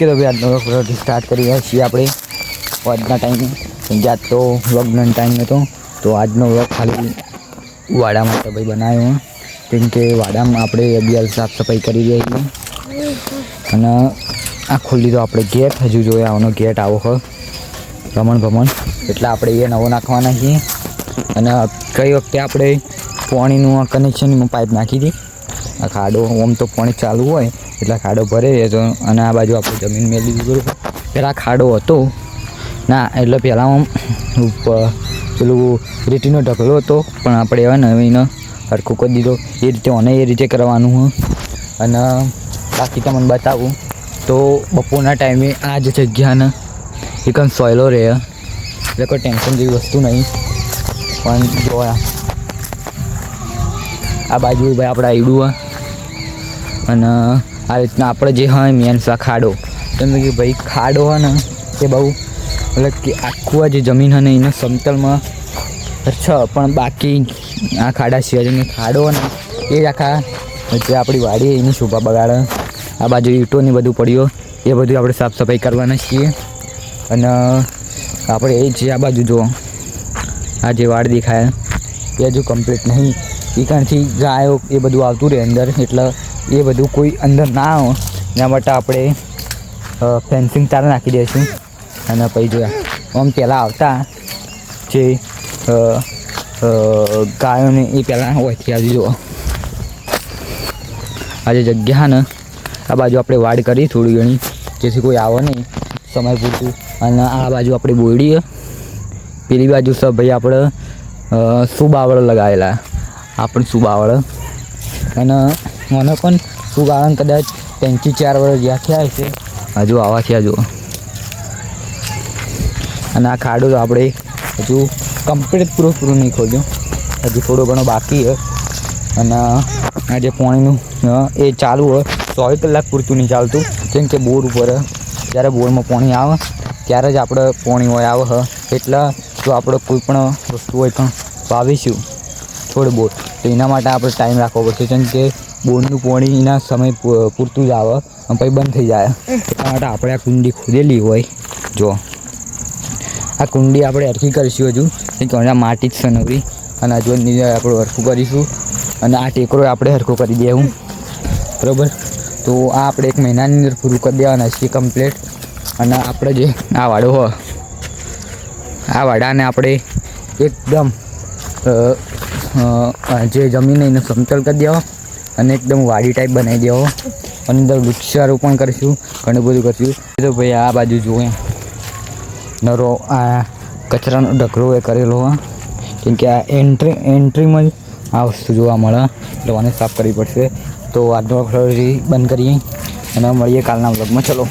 Okay તો ભાઈ, આજનો વ્લોગ સ્ટાર્ટ કરી રહ્યા છીએ આપણે. આજના ટાઈમે જ્યાં કે તો વ્લોગનો ટાઈમ હતો, તો આજનો વ્લોગ ખાલી વાડા માટે ભાઈ બનાવ્યો કેમ કે વાડામાં આપણે અગિયાર સાફ સફાઈ કરી રહ્યા છીએ. અને આ ખુલ્લી તો આપણે ગેટ, હજુ જોઈએ આવનો ગેટ આવો હ. ભ્રમણ ભમણ. એટલે આપણે એ નવો નાખવાના છીએ. અને કઈ વખતે આપણે પાણીનું કનેક્શનમાં પાઇપ નાખી હતી? આ ખાડો આમ તો પાણી ચાલુ હોય, એટલે ખાડો ભરે રહેતો અને આ બાજુ આપણે જમીન મેળવી દીધું પહેલાં ખાડો હતો. ના, એટલે પહેલાં આમ પેલું રેતીનો ઢગલો હતો, પણ આપણે એવા નવીનો હરખું કરી દીધો. એ રીતે મને એ રીતે કરવાનું હોય અને બાકી તમને બતાવું તો બપોરના ટાઈમે આ જ જગ્યાને એકમ સોયલો રહે. એટલે કોઈ ટેન્શન જેવી વસ્તુ નહીં. પણ જોવા આ બાજુ ભાઈ આપણે આયડું હોય અને આ રીતના આપણે જે હોય મેન આ ખાડો તમે કે ભાઈ ખાડો હોય ને, એ બહુ મતલબ કે આખું આ જે જમીન હોય ને, એને સમતલમાં છ, પણ બાકી આ ખાડા સિવાય ખાડો ને, એ જ આખા જે આપણી વાડી એની શોભા બગાડે. આ બાજુ ઈંટોની બધું પડ્યું એ બધું આપણે સાફ સફાઈ કરવાના છીએ. અને આપણે એ જે આ બાજુ જો, આ જે વાડ દેખાય, એ હજુ કમ્પ્લીટ નહીં. એ કારણથી ગાયો એ બધું આવતું રહે અંદર, એટલે એ બધું કોઈ અંદર ના આવે એના માટે આપણે ફેન્સિંગ તાર નાખી દઈશું. અને પછી જોયા આમ પહેલાં આવતા જે ગાયોને એ પહેલાં હોયથી ત્યાં જુઓ આજે જગ્યાને આ બાજુ આપણે વાડ કરી થોડી ઘણી. જેથી કોઈ આવે નહીં. સમય પૂરતું. અને આ બાજુ આપણે બોડીએ. પેલી બાજુ સર ભાઈ આપણે સુબાવળ લગાવેલા આપણે સુબાવળ. અને મને પણ સુબાવળ કદાચ ત્રણથી ચાર વર્ષ જ્યાં થયા હશે, હજુ આવા થયા જુઓ અને આ ખાડો તો આપણે હજુ કમ્પ્લીટ પૂરો પૂરું નહીં ખોલ્યું. હજુ થોડો ઘણો બાકી છે. અને આ જે પાણીનું એ ચાલુ હોય ચોવીસ કલાક પૂરતું નહીં ચાલતું. કેમ કે બોર ઉપર જ્યારે બોરમાં પાણી આવે, ત્યારે જ આપણે પાણી હોય આવે હ એટલે જો આપણે કોઈ પણ વસ્તુ હોય પણ વાવીશું. થોડું બોર. તો એના માટે આપણે ટાઈમ રાખવો પડશે. કેમ કે બોરનું પાણી એના સમય પૂરતું જ આવે અને પછી બંધ થઈ જાય. એટલા માટે આપણે આ કુંડી ખોદેલી હોય. જો. આ કુંડી આપણે અરખી કરીશું હજુ. કે માટી જ છે નવી અને હજુ આપણે હરખું કરીશું. અને આ ટેકરો આપણે હરખો કરી દેવું. બરાબર? તો આ આપણે એક મહિનાની અંદર પૂરું કરી દેવાના છીએ કમ્પ્લીટ. અને આપણે જે આ વાડો હોય આ વાડાને આપણે એકદમ જે જમીન એને સમતલ કરી દેવો. અને એકદમ વાડી ટાઈપ બનાવી દેવો અંદર વૃક્ષારોપણ કરીશું, ઘણું બધું કરીશું. તો ભાઈ આ બાજુ જુએ નરો, આ કચરાનો ઢગલો એ કરેલો કેમ કે આ એન્ટ્રી એન્ટ્રીમાં જ આ વસ્તુ જોવા મળે. એટલે મને સાફ કરવી પડશે. તો આજનો બંધ કરીએ. અને મળીએ કાલના વ્લોગમાં ચલો.